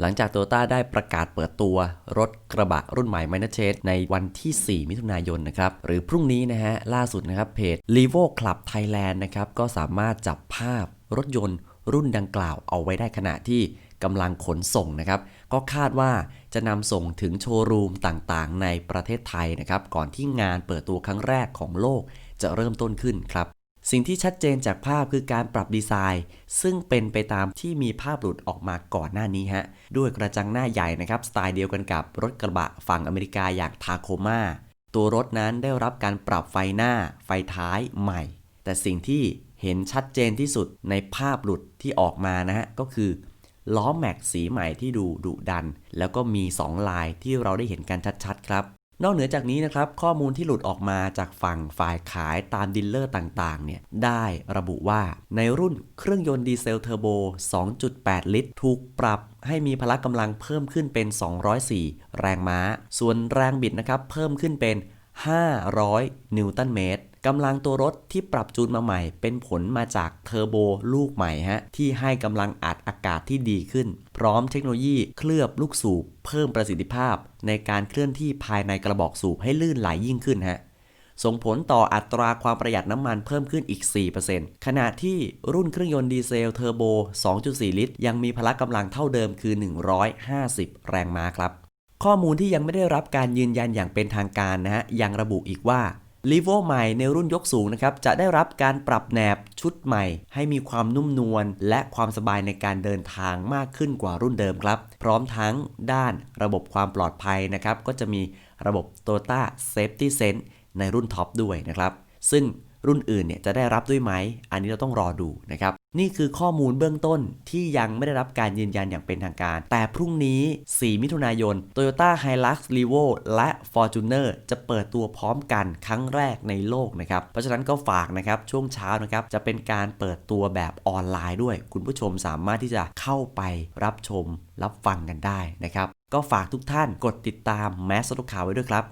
หลังจากโตโยต้าได้ประกาศเปิดตัวรถกระบะรุ่นใหม่ m i n o r c h a s e ในวันที่ 4 มิถุนายนนะครับ หรือพรุ่งนี้นะฮะ ล่าสุดนะครับเพจ l e v o Club Thailand นะครับ ก็สามารถจับภาพรถยนต์รุ่นดังกล่าวเอาไว้ได้ขณะที่กำลังขนส่งนะครับ ก็คาดว่าจะนำส่งถึงโชว์รูมต่างๆ ในประเทศไทยนะครับ ก่อนที่งานเปิดตัวครั้งแรกของโลกจะเริ่มต้นขึ้นครับ สิ่งที่ชัดเจนจากภาพคือการปรับดีไซน์ ซึ่งเป็นไปตามที่มีภาพหลุดออกมาก่อนหน้านี้ฮะ ด้วยกระจังหน้าใหญ่นะครับ สไตล์เดียวกันกับรถกระบะฝั่งอเมริกาอย่างทาโคมาตัวรถนั้นได้รับการปรับไฟหน้า ไฟท้ายใหม่ แต่สิ่งที่เห็นชัดเจนที่สุดในภาพหลุดที่ออกมานะฮะ ก็คือล้อแม็กสีใหม่ที่ดูดุดัน แล้วก็มี 2 ลายที่เราได้เห็นกันชัดๆ ครับ นอกเหนือจากนี้นะครับข้อมูลที่หลุดออกมาจากฝั่งฝ่ายขายตามดิลเลอร์ต่างๆเนี่ยได้ระบุว่าในรุ่นเครื่องยนต์ดีเซลเทอร์โบ 2.8 ลิตร ถูกปรับให้มีพละกำลังเพิ่มขึ้นเป็น 204 แรงม้า ส่วนแรงบิดนะครับเพิ่มขึ้นเป็น 500 นิวตันเมตรกำลังตัวรถที่ปรับจูนมาใหม่ เป็นผลมาจากเทอร์โบลูกใหม่ฮะ ที่ให้กำลังอัดอากาศที่ดีขึ้น พร้อมเทคโนโลยีเคลือบลูกสูบ เพิ่มประสิทธิภาพ ในการเคลื่อนที่ภายในกระบอกสูบให้ลื่นไหลยิ่งขึ้นฮะส่งผลต่ออัตราความประหยัดน้ำมันเพิ่มขึ้นอีก 4%ขณะที่รุ่นเครื่องยนต์ดีเซลเทอร์โบ 2.4 ลิตร ยังมีพละกำลังเท่าเดิมคือ 150 แรงม้าครับ ข้อมูลที่ยังไม่ได้รับการยืนยันอย่างเป็นทางการนะฮะยังระบุอีกว่า l e v o ใหม่ในรุ่นยกสูงนะครับจะได้รับการปรับแหนบชุดใหม่ ให้มีความนุ่มนวลและความสบายในการเดินทางมากขึ้นกว่ารุ่นเดิมครับ พร้อมทั้งด้านระบบความปลอดภัยนะครับ ก็จะมีระบบ Toyota Safety Sense ในรุ่นท็อปด้วยนะครับ ซึ่ง รุ่นอื่นเนี่ยจะได้รับด้วยไหม อันนี้เราต้องรอดูนะครับ นี่คือข้อมูลเบื้องต้นที่ยังไม่ได้รับการยืนยันอย่างเป็นทางการ แต่พรุ่งนี้ 4 มิถุนายน Toyota Hilux Revo และ Fortuner จะเปิดตัวพร้อมกันครั้งแรกในโลกนะครับ เพราะฉะนั้นก็ฝากนะครับ ช่วงเช้านะครับ จะเป็นการเปิดตัวแบบออนไลน์ด้วย คุณผู้ชมสามารถที่จะเข้าไปรับชมรับฟังกันได้นะครับ ก็ฝากทุกท่านกดติดตามแมสสรุปข่าวไว้ด้วยครับ